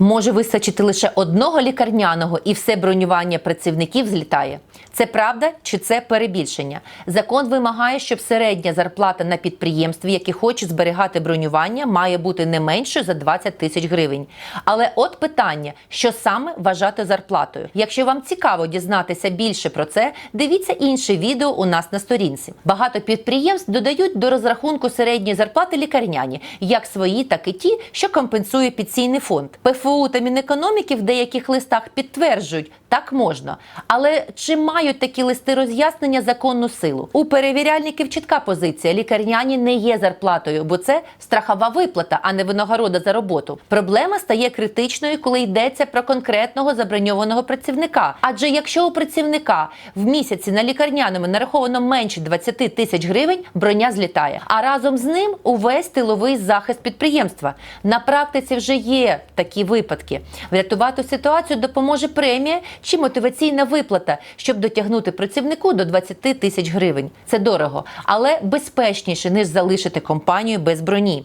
Може вистачити лише одного лікарняного і все бронювання працівників злітає. Це правда чи це перебільшення? Закон вимагає, щоб середня зарплата на підприємстві, які хочуть зберігати бронювання, має бути не меншою за 20 тисяч гривень. Але от питання, що саме вважати зарплатою. Якщо вам цікаво дізнатися більше про це, дивіться інше відео у нас на сторінці. Багато підприємств додають до розрахунку середньої зарплати лікарняні, як свої, так і ті, що компенсує підсійний фонд. ПФУ та Мінекономіки в деяких листах підтверджують, так можна. Але чи мають такі листи роз'яснення законну силу? У перевіряльників чітка позиція: лікарняні не є зарплатою, бо це страхова виплата, а не винагорода за роботу. Проблема стає критичною, коли йдеться про конкретного заброньованого працівника. Адже якщо у працівника в місяці на лікарняному нараховано менше 20 тисяч гривень, броня злітає. А разом з ним увесь тиловий захист підприємства. На практиці вже є такі випадки. Врятувати ситуацію допоможе премія чи мотиваційна виплата, щоб дотягнути працівнику до 20 тисяч гривень. Це дорого, але безпечніше ніж залишити компанію без броні.